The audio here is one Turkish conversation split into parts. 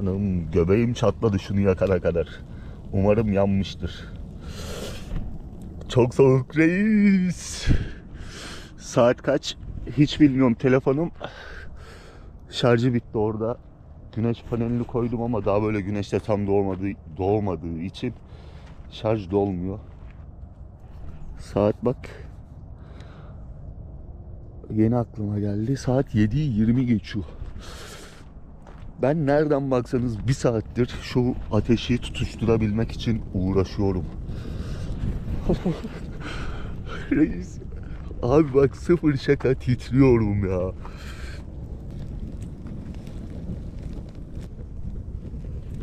Anam göbeğim çatladı şunu yakana kadar. Umarım yanmıştır. Çok soğuk reis. Saat kaç? Hiç bilmiyorum. Telefonum şarjı bitti orada. Güneş panelini koydum ama daha böyle güneşte tam doğmadığı, doğmadığı için şarj dolmuyor. Saat bak. Yeni aklıma geldi. Saat 7'yi 20 geçiyor. Ben nereden baksanız bir saattir şu ateşi tutuşturabilmek için uğraşıyorum. Reis. Abi bak sıfır şaka titriyorum ya.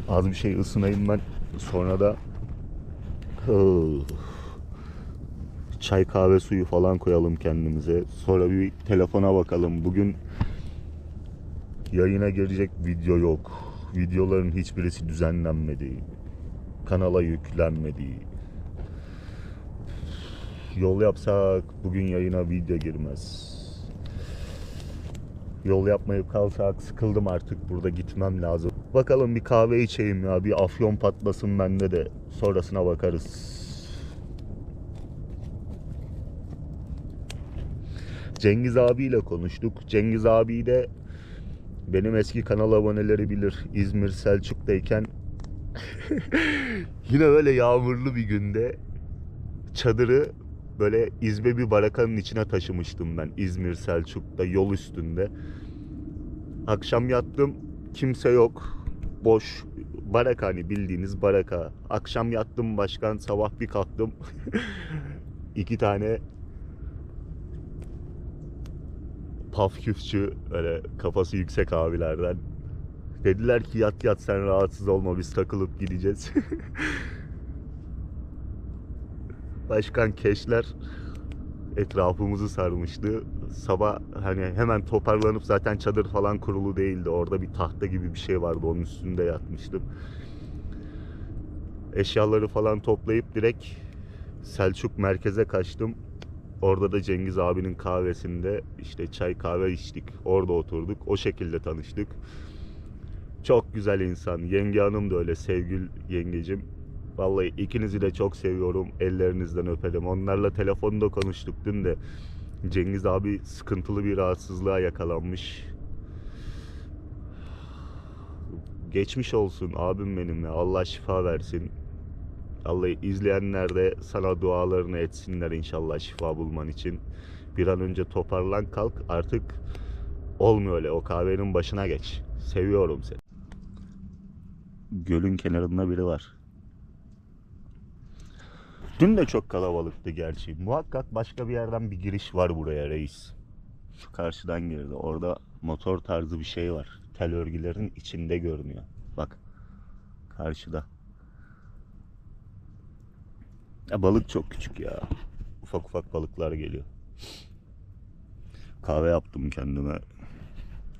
Az bir şey ısınayım ben. Sonra da çay kahve suyu falan koyalım kendimize. Sonra bir telefona bakalım. Bugün yayına girecek video yok. Videoların hiçbirisi düzenlenmedi. Kanala yüklenmedi. Yol yapsak bugün yayına video girmez. Yol yapmayıp kalsak sıkıldım artık burada gitmem lazım. Bakalım bir kahve içeyim ya bir afyon patlasın bende de sonrasına bakarız. Cengiz abiyle konuştuk. Cengiz abi de benim eski kanal aboneleri bilir. İzmir Selçuk'tayken yine böyle yağmurlu bir günde çadırı böyle izbe bir barakanın içine taşımıştım ben İzmir Selçuk'ta yol üstünde. Akşam yattım kimse yok boş baraka hani bildiğiniz baraka. Akşam yattım başkan sabah bir kalktım iki tane pafküfçü öyle kafası yüksek abilerden dediler ki yat yat sen rahatsız olma biz takılıp gideceğiz. Başkan keşler etrafımızı sarmıştı. Sabah hani hemen toparlanıp zaten çadır falan kurulu değildi. Orada bir tahta gibi bir şey vardı. Onun üstünde yatmıştım. Eşyaları falan toplayıp direkt Selçuk merkeze kaçtım. Orada da Cengiz abinin kahvesinde işte çay kahve içtik. Orada oturduk. O şekilde tanıştık. Çok güzel insan. Yenge hanım da öyle. Sevgül yengecim. Vallahi ikinizi de çok seviyorum. Ellerinizden öperim. Onlarla telefonda konuştuk dün de. Cengiz abi sıkıntılı bir rahatsızlığa yakalanmış. Geçmiş olsun abim benim ya. Allah şifa versin. Allah izleyenler de sana dualarını etsinler inşallah şifa bulman için. Bir an önce toparlan kalk artık olmuyor öyle o kahvenin başına geç. Seviyorum seni. Gölün kenarında biri var. Dün de çok kalabalıktı gerçi. Muhakkak başka bir yerden bir giriş var buraya reis. Şu karşıdan girdi. Orada motor tarzı bir şey var. Tel örgülerin içinde görünüyor. Bak. Karşıda. Ya balık çok küçük ya. Ufak ufak balıklar geliyor. Kahve yaptım kendime.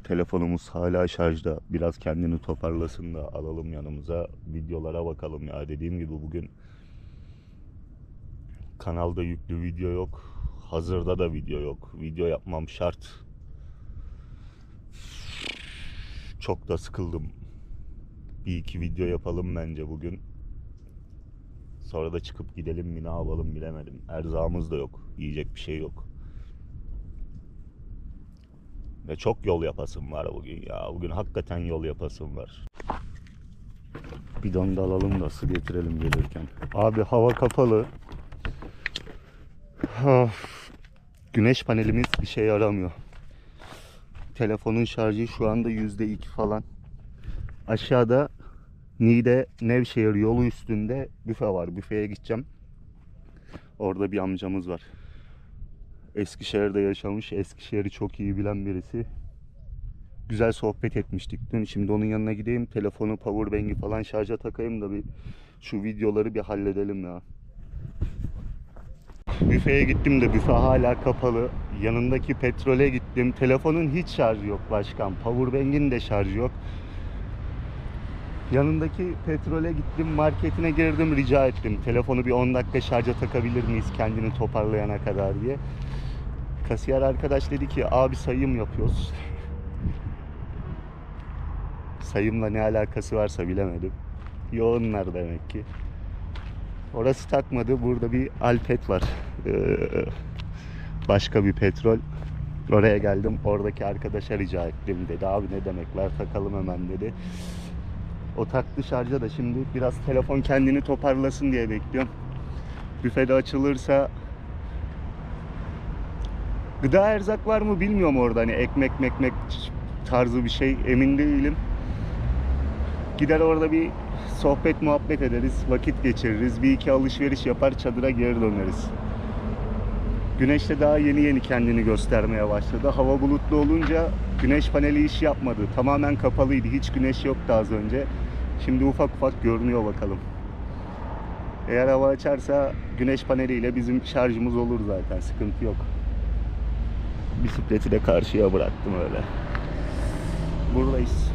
Telefonumuz hala şarjda. Biraz kendini toparlasın da alalım yanımıza. Videolara bakalım ya. Dediğim gibi bugün kanalda yüklü video yok. Hazırda da video yok. Video yapmam şart. Çok da sıkıldım. Bir iki video yapalım bence bugün. Sonra da çıkıp gidelim mi ne yapalım bilemedim. Erzağımız da yok. Yiyecek bir şey yok. Ve çok yol yapasım var bugün ya. Bugün hakikaten yol yapasım var. Bidon da alalım da su getirelim gelirken. Abi hava kapalı. Of. Güneş panelimiz bir şey yaramıyor. Telefonun şarjı şu anda %2 falan. Aşağıda Niğde Nevşehir yolu üstünde büfe var. Büfeye gideceğim. Orada bir amcamız var. Eskişehir'de yaşamış. Eskişehir'i çok iyi bilen birisi. Güzel sohbet etmiştik dün. Şimdi onun yanına gideyim. Telefonu, powerbank'i falan şarja takayım da bir şu videoları bir halledelim ya. Büfeye gittim de büfe hala kapalı. Yanındaki petrole gittim. Telefonun hiç şarjı yok başkan. Powerbank'in de şarjı yok. Yanındaki petrole gittim, marketine girdim, rica ettim. Telefonu bir 10 dakika şarja takabilir miyiz kendini toparlayana kadar diye. Kasiyer arkadaş dedi ki abi sayım yapıyoruz. Sayımla ne alakası varsa bilemedim. Yoğunlar demek ki. Orası takmadı. Burada bir Alpet var. Ee, başka bir petrol. Oraya geldim. Oradaki arkadaşa rica ettim dedi. Abi ne demek ver takalım hemen dedi. O taktı şarja da şimdi biraz telefon kendini toparlasın diye bekliyorum. Büfede açılırsa Gıda erzak var mı bilmiyorum orada hani ekmek mekmek tarzı bir şey emin değilim. Gider orada bir sohbet muhabbet ederiz, vakit geçiririz, bir iki alışveriş yapar çadıra geri döneriz. Güneş de daha yeni yeni kendini göstermeye başladı. Hava bulutlu olunca güneş paneli iş yapmadı. Tamamen kapalıydı. Hiç güneş yoktu az önce. Şimdi ufak ufak görünüyor bakalım. Eğer hava açarsa güneş paneliyle bizim şarjımız olur zaten. Sıkıntı yok. Bisikleti de karşıya bıraktım öyle. Buradayız.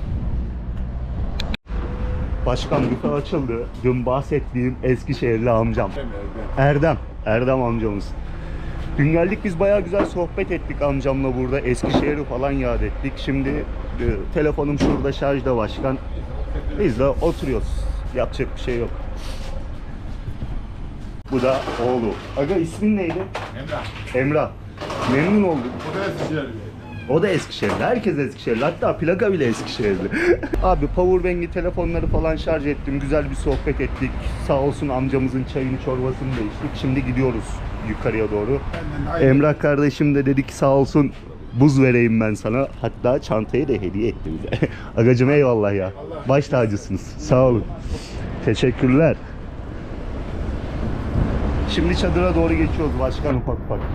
Başkan büfe açıldı. Dün bahsettiğim Eskişehirli amcam. Erdem. Erdem amcamız. Dün geldik biz bayağı güzel sohbet ettik amcamla burada. Eskişehir'i falan yad ettik. Şimdi e, telefonum şurada şarjda başkan. Biz de oturuyoruz. Yapacak bir şey yok. Bu da oğlu. Aga ismin neydi? Emrah. Emrah. Memnun oldum. Bu da Eskişehirli. O da Eskişehirli. Herkes Eskişehirli. Hatta plaka bile Eskişehirli. Abi powerbank'i telefonları falan şarj ettim. Güzel bir sohbet ettik. Sağ olsun amcamızın çayını çorbasını da içtik. Şimdi gidiyoruz yukarıya doğru. Emrah kardeşim de dedi ki sağ olsun buz vereyim ben sana. Hatta çantayı da hediye etti bize. Agacım eyvallah ya. Baş tacısınız. Sağ olun. Teşekkürler. Şimdi çadıra doğru geçiyoruz başkan ufak ufak.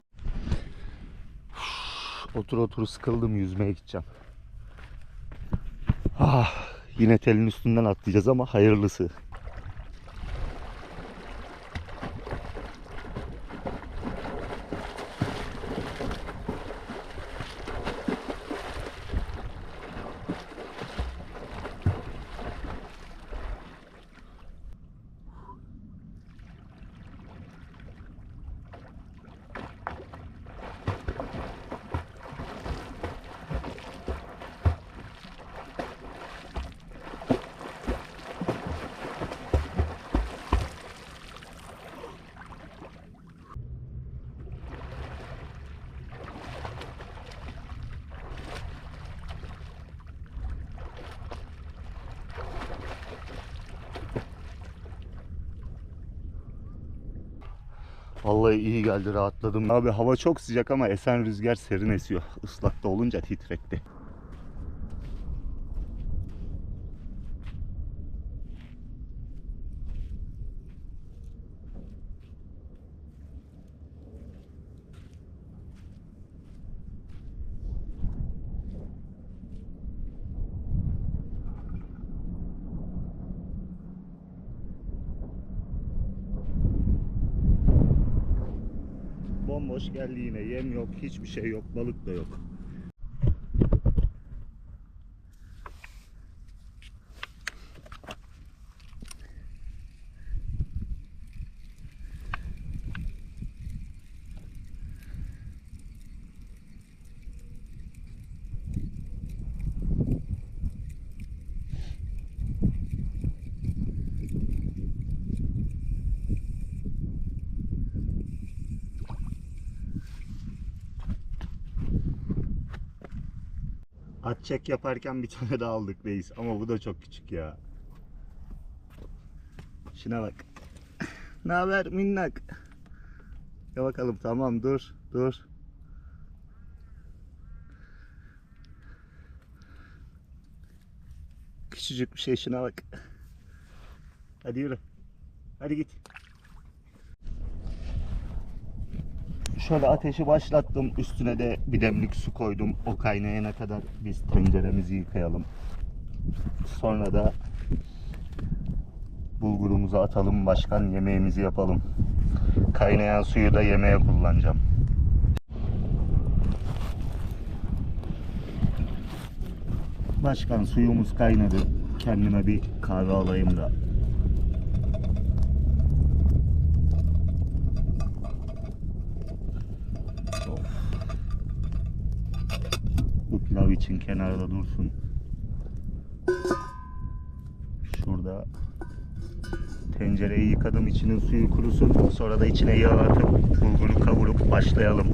Otur otur sıkıldım yüzmeye gideceğim. Ah, yine telin üstünden atlayacağız ama hayırlısı. Vallahi iyi geldi rahatladım. Abi hava çok sıcak ama esen rüzgar serin esiyor. Islakta olunca titretti. Bomboş geldi yine. Yem yok, hiçbir şey yok, balık da yok. Çek yaparken bir tane daha aldık reis. Ama bu da çok küçük ya. Şuna bak. ne haber minnak? Ya bakalım tamam dur dur. Küçücük bir şey şuna bak. Hadi yürü. Hadi git. Şöyle ateşi başlattım. Üstüne de bir demlik su koydum. O kaynayana kadar biz tenceremizi yıkayalım. Sonra da bulgurumuzu atalım. Başkan yemeğimizi yapalım. Kaynayan suyu da yemeğe kullanacağım. Başkan suyumuz kaynadı. Kendime bir kahve alayım da için kenarda dursun. Şurada tencereyi yıkadım içinin suyu kurusun sonra da içine yağ atıp bulguru kavurup başlayalım.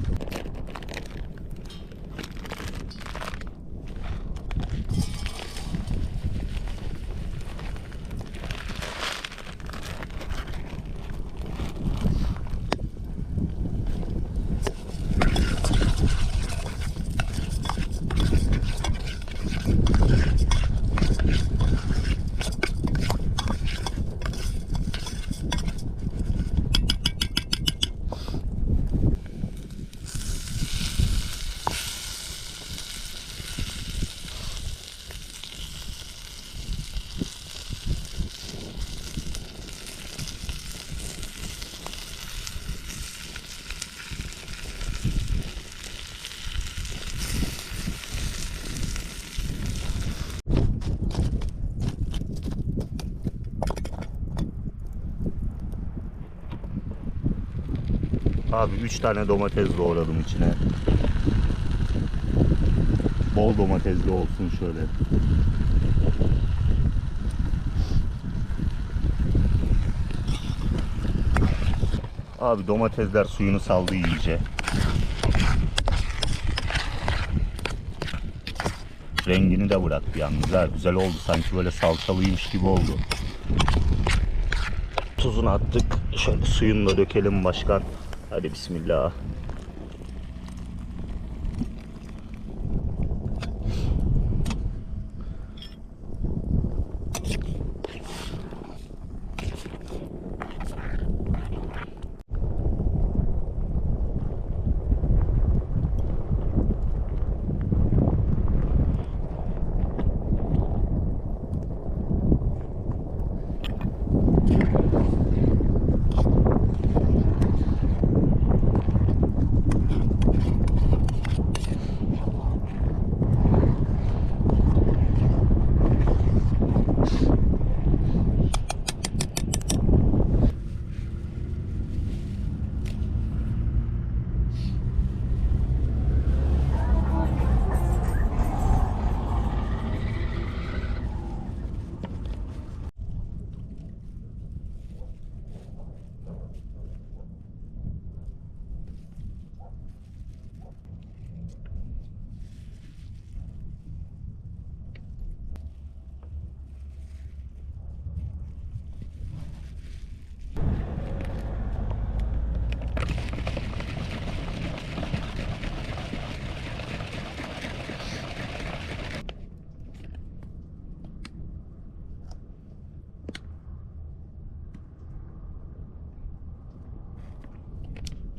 Abi 3 tane domates doğradım içine. Bol domatesli olsun şöyle. Abi domatesler suyunu saldı iyice. Rengini de bıraktı yalnız. Güzel oldu. Sanki böyle salçalıymış gibi oldu. Tuzunu attık. Şöyle suyunu da dökelim başkan. Hadi bismillah.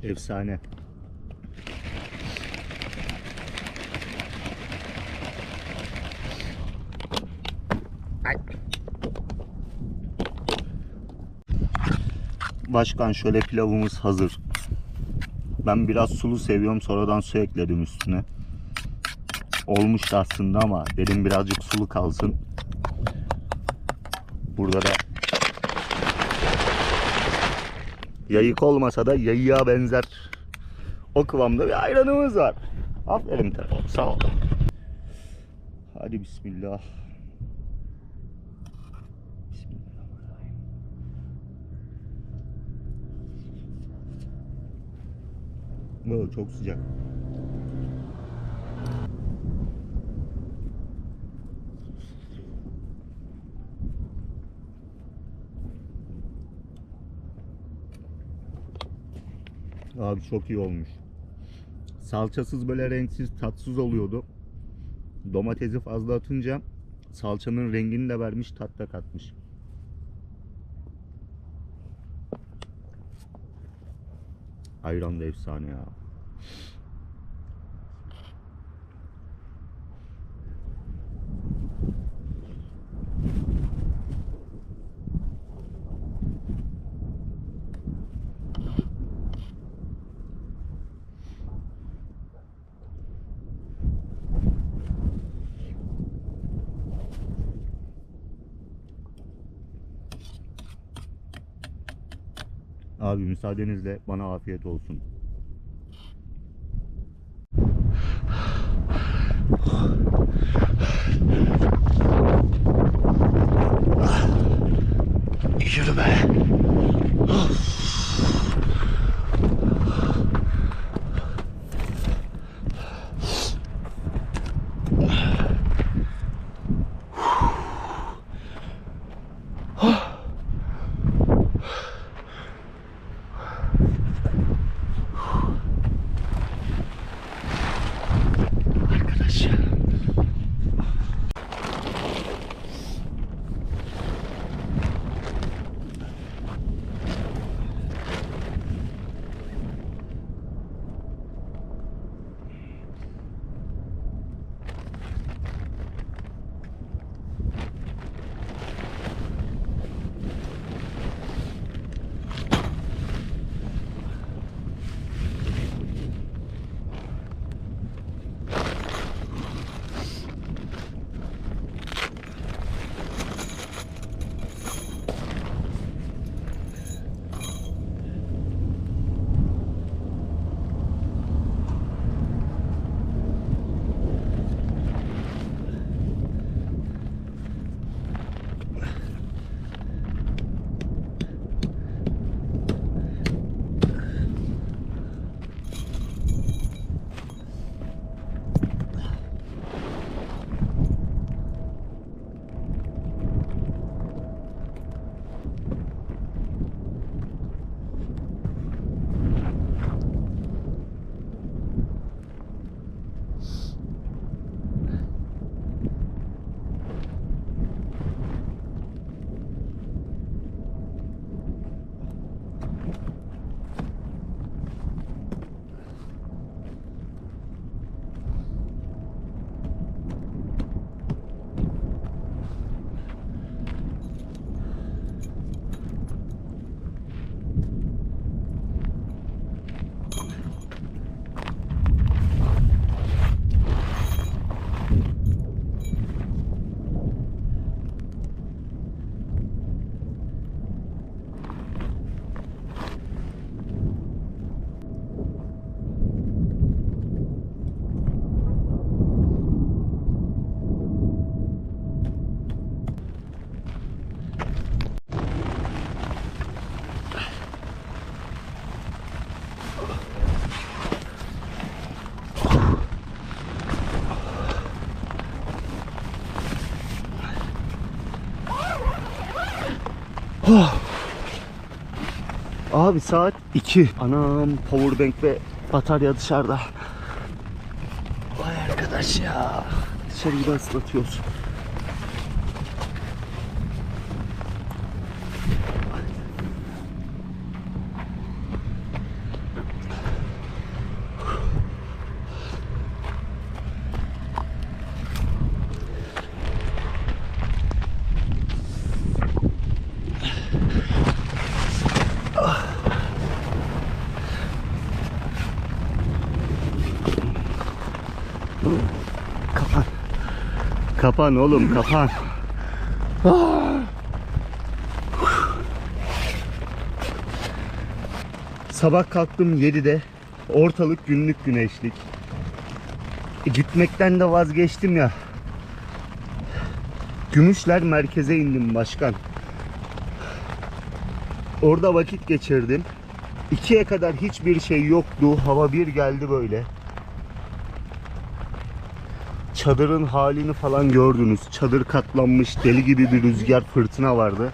Efsane. Ay. Başkan şöyle pilavımız hazır. Ben biraz sulu seviyorum sonradan su ekledim üstüne. Olmuştu aslında ama dedim birazcık sulu kalsın. Burada da Yayık olmasa da yayığa benzer o kıvamda bir ayranımız var. Aferin telefon sağ ol. Hadi bismillah. Bismillahirrahmanirrahim. Çok sıcak. Abi çok iyi olmuş. Salçasız böyle renksiz tatsız oluyordu. Domatesi fazla atınca salçanın rengini de vermiş tat da katmış. Ayran da efsane ya. Abi müsaadenizle bana afiyet olsun. Abi saat 2. Anam powerbank ve batarya dışarıda. Vay arkadaş ya. Dışarıyı da ıslatıyoruz. Kapan oğlum kapan. Ah. Sabah kalktım 7'de. Ortalık günlük güneşlik. E, gitmekten de vazgeçtim ya. Gümüşler merkeze indim başkan. Orada vakit geçirdim. İkiye kadar hiçbir şey yoktu. Hava bir geldi böyle. Çadırın halini falan gördünüz. Çadır katlanmış deli gibi bir rüzgar fırtına vardı.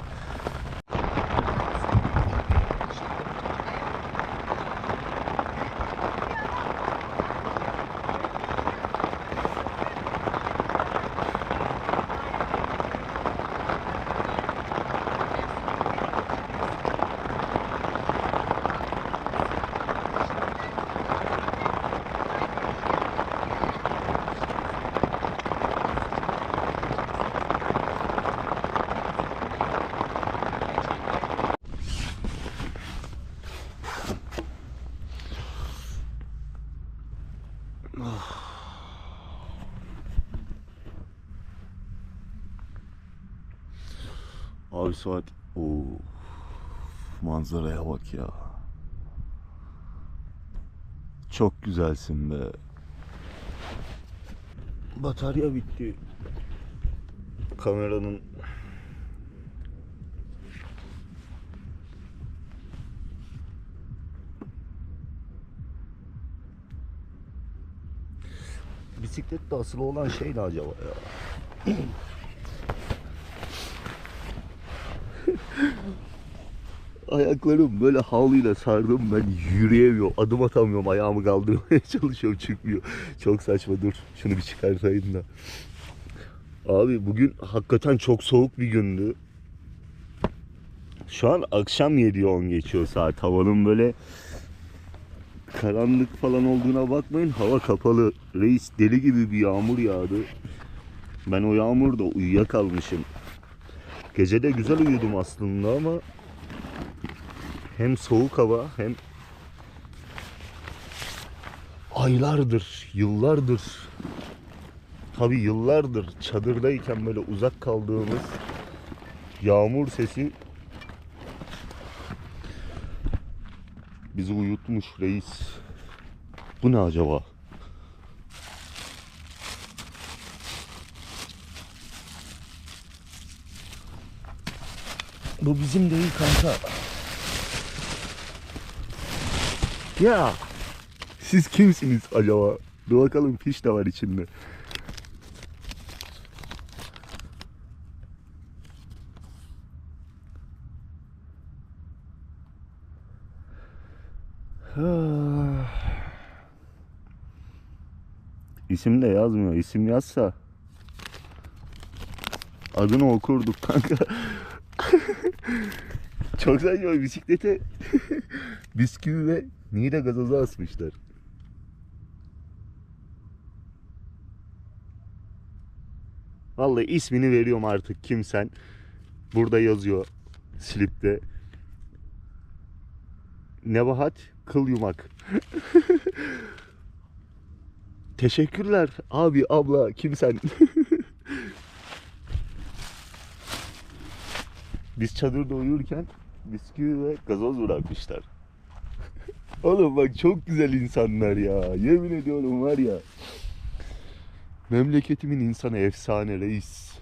Abi saat Oo. Manzaraya bak ya. Çok güzelsin be. Batarya bitti. Kameranın Bisiklette asılı olan şey ne acaba ya? Ayaklarım böyle havluyla sardım ben yürüyemiyorum. Adım atamıyorum. Ayağımı kaldırmaya çalışıyorum çıkmıyor. Çok saçma dur. Şunu bir çıkartayım da. Abi bugün hakikaten çok soğuk bir gündü. Şu an akşam 7-10 geçiyor saat. Havanın böyle karanlık falan olduğuna bakmayın. Hava kapalı. Reis deli gibi bir yağmur yağdı. Ben o yağmurda uyuyakalmışım. Gece de güzel uyudum aslında ama hem soğuk hava hem aylardır, yıllardır tabi yıllardır çadırdayken böyle uzak kaldığımız yağmur sesi bizi uyutmuş reis. Bu ne acaba? Bu bizim değil kanka. Ya siz kimsiniz acaba? Dur bakalım fiş de var içinde. İsim de yazmıyor. İsim yazsa adını okurduk kanka. Çok saçma bisiklete bisküvi ve Niğde gazozu asmışlar. Vallahi ismini veriyorum artık kimsen. Burada yazıyor slipte. Nebahat kıl yumak. Teşekkürler abi abla kimsen. Biz çadırda uyurken bisküvi ve gazoz bırakmışlar. Oğlum bak çok güzel insanlar ya. Yemin ediyorum var ya. Memleketimin insanı efsane reis.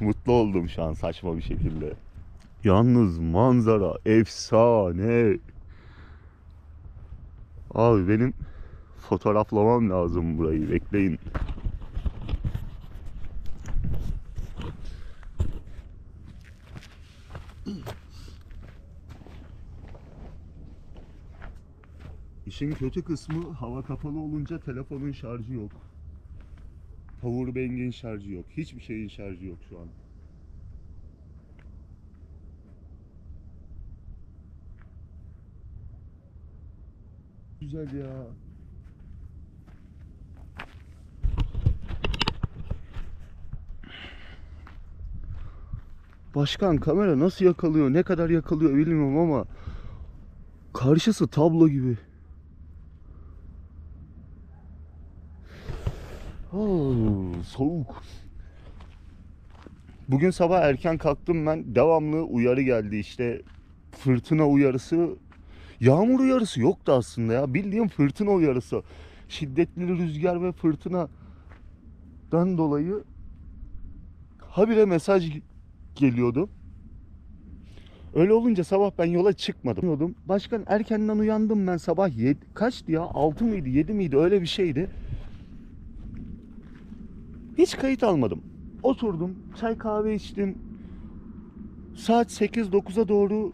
Mutlu oldum şu an saçma bir şekilde. Yalnız manzara efsane. Abi benim fotoğraflamam lazım burayı. Bekleyin. İşin kötü kısmı hava kapalı olunca telefonun şarjı yok. Powerbank'in şarjı yok. Hiçbir şeyin şarjı yok şu an. Güzel ya. Başkan kamera nasıl yakalıyor, ne kadar yakalıyor bilmiyorum ama karşısı tablo gibi. Soğuk. Bugün sabah erken kalktım ben. Devamlı uyarı geldi işte. Fırtına uyarısı. Yağmur uyarısı yoktu aslında ya. Bildiğim fırtına uyarısı. Şiddetli rüzgar ve fırtınadan dolayı habire mesaj geliyordu. Öyle olunca sabah ben yola çıkmadım. Başkan erkenden uyandım ben sabah 7 kaçtı ya 6 mıydı 7 miydi öyle bir şeydi. Hiç kayıt almadım. Oturdum çay kahve içtim. Saat 8-9'a doğru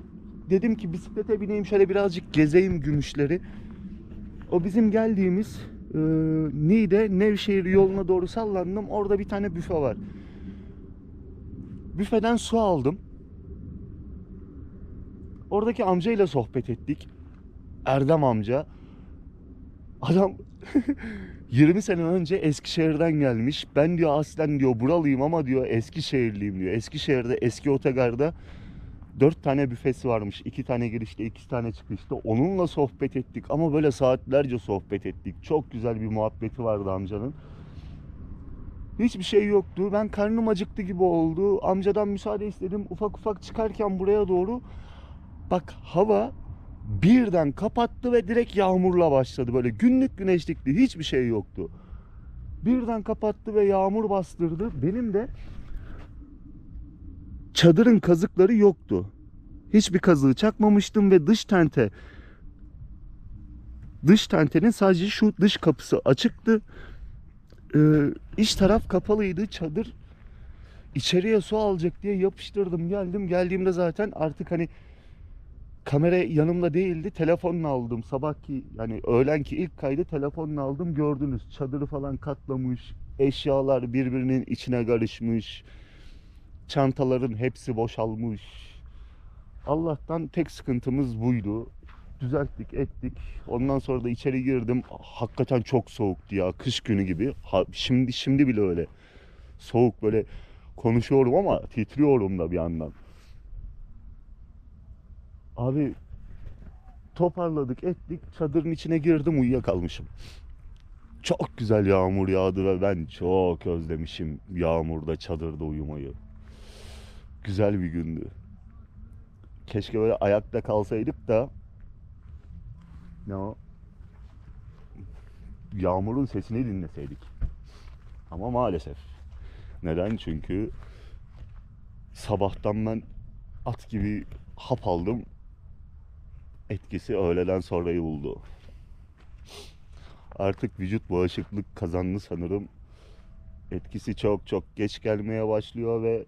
dedim ki bisiklete bineyim şöyle birazcık gezeyim gümüşleri. O bizim geldiğimiz e, Niğde Nevşehir yoluna doğru sallandım. Orada bir tane büfe var. Büfeden su aldım. Oradaki amcayla sohbet ettik. Erdem amca. Adam 20 sene önce Eskişehir'den gelmiş. Ben diyor aslen diyor buralıyım ama diyor Eskişehirliyim diyor. Eskişehir'de eski otogarda 4 tane büfesi varmış. 2 tane girişte, 2 tane çıkışta. Onunla sohbet ettik ama böyle saatlerce sohbet ettik. Çok güzel bir muhabbeti vardı amcanın. Hiçbir şey yoktu. Ben karnım acıktı gibi oldu. Amcadan müsaade istedim. Ufak ufak çıkarken buraya doğru bak hava birden kapattı ve direkt yağmurla başladı. Böyle günlük güneşlikti. Hiçbir şey yoktu. Birden kapattı ve yağmur bastırdı. Benim de çadırın kazıkları yoktu. Hiçbir kazığı çakmamıştım ve dış tente dış tentenin sadece şu dış kapısı açıktı. Ee, iç taraf kapalıydı. Çadır içeriye su alacak diye yapıştırdım geldim. Geldiğimde zaten artık hani kamera yanımda değildi. Telefonla aldım. Sabahki yani öğlenki ilk kaydı telefonla aldım. Gördünüz çadırı falan katlamış. Eşyalar birbirinin içine karışmış. Çantaların hepsi boşalmış. Allah'tan tek sıkıntımız buydu. Düzelttik, ettik. Ondan sonra da içeri girdim. Hakikaten çok soğuktu ya. Kış günü gibi. Ha, şimdi şimdi bile öyle. Soğuk böyle konuşuyorum ama titriyorum da bir yandan. Abi toparladık ettik çadırın içine girdim uyuyakalmışım. Çok güzel yağmur yağdı ve ben çok özlemişim yağmurda çadırda uyumayı. Güzel bir gündü. Keşke böyle ayakta kalsaydık da ne o? Yağmurun sesini dinleseydik. Ama maalesef. Neden? Çünkü sabahtan ben at gibi hap aldım. Etkisi öğleden sonrayı buldu. Artık vücut bağışıklık kazandı sanırım. Etkisi çok çok geç gelmeye başlıyor ve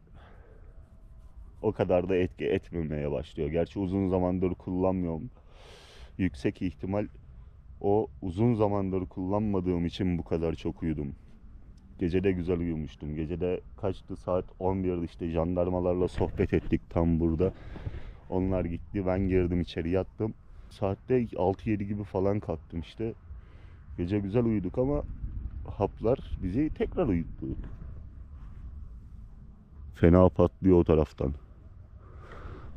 o kadar da etki etmemeye başlıyor. Gerçi uzun zamandır kullanmıyorum. Yüksek ihtimal o uzun zamandır kullanmadığım için bu kadar çok uyudum. Gece de güzel uyumuştum. Gece de kaçtı saat 11'di işte jandarmalarla sohbet ettik tam burada. Onlar gitti ben girdim içeri yattım. Saatte 6-7 gibi falan kalktım işte. Gece güzel uyuduk ama haplar bizi tekrar uyuttu. Fena patlıyor o taraftan.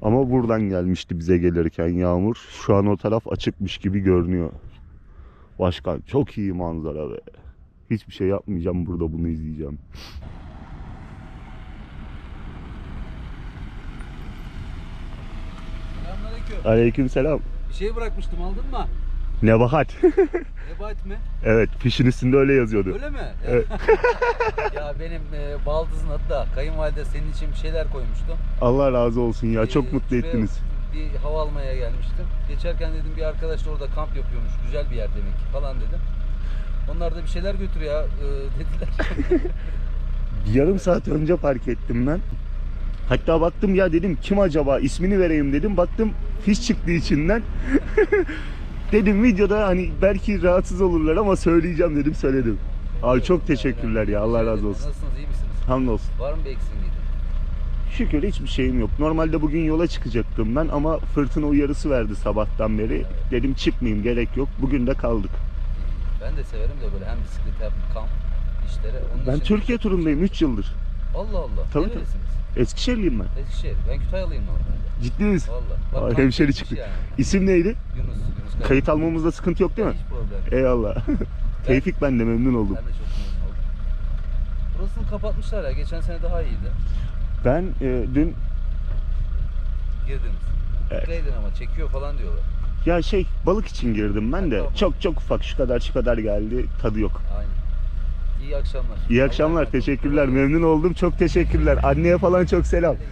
Ama buradan gelmişti bize gelirken yağmur. Şu an o taraf açıkmış gibi görünüyor. Başkan çok iyi manzara be. Hiçbir şey yapmayacağım burada bunu izleyeceğim. Selamünaleyküm. Aleykümselam. Bir şey bırakmıştım aldın mı? Nebahat. Ebat mi? evet fişin üstünde öyle yazıyordu. Öyle mi? Evet. ya benim e, baldızın adı da kayınvalide senin için bir şeyler koymuştum. Allah razı olsun ya Ee, çok mutlu şuraya ettiniz. Bir hava almaya gelmiştim. Geçerken dedim bir arkadaş da orada kamp yapıyormuş. Güzel bir yer demek ki falan dedim. Onlar da bir şeyler götür ya e, dediler. Bir yarım saat önce fark ettim ben. Hatta baktım ya dedim kim acaba ismini vereyim dedim. Baktım fiş çıktı içinden. Dedim videoda hani belki rahatsız olurlar ama söyleyeceğim dedim söyledim. Abi çok teşekkürler ya Allah razı olsun. Nasılsınız iyi misiniz? Hamdolsun. Var mı bir Şükür hiçbir şeyim yok. Normalde bugün yola çıkacaktım ben ama fırtına uyarısı verdi sabahtan beri. Dedim çıkmayayım gerek yok. Bugün de kaldık. Ben de severim de böyle hem bisiklet hem kamp işleri. Onun Ben için- Türkiye turundayım 3 yıldır. Allah Allah. Tabii, tabii. Nerelisiniz? Eskişehirliyim ben. Eskişehir. Ben Kütahyalıyım normalde. Ciddi misin? Valla. Aa, kamp hemşeri yapmış çıktık. Yani. İsim neydi? Yunus. Yunus Kaya. Kayıt almamızda sıkıntı yok değil mi? Hiç problem yok. Eyvallah. Tevfik ben de memnun oldum. Ben de çok memnun oldum. Burasını kapatmışlar ya. Geçen sene daha iyiydi. Ben e, dün Girdiniz. Evet. Neydin ama çekiyor falan diyorlar. ya şey balık için girdim ben de. Tamam. Çok çok ufak şu kadar şu kadar geldi. Tadı yok. Aynen. İyi akşamlar. İyi akşamlar. Teşekkürler. Memnun oldum. Çok teşekkürler. Anneye falan çok selam.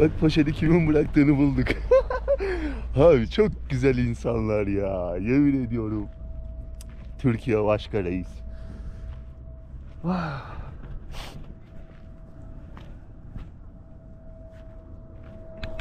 Bak poşeti kimin bıraktığını bulduk. Abi çok güzel insanlar ya. Yemin ediyorum. Türkiye başka reis. Vah.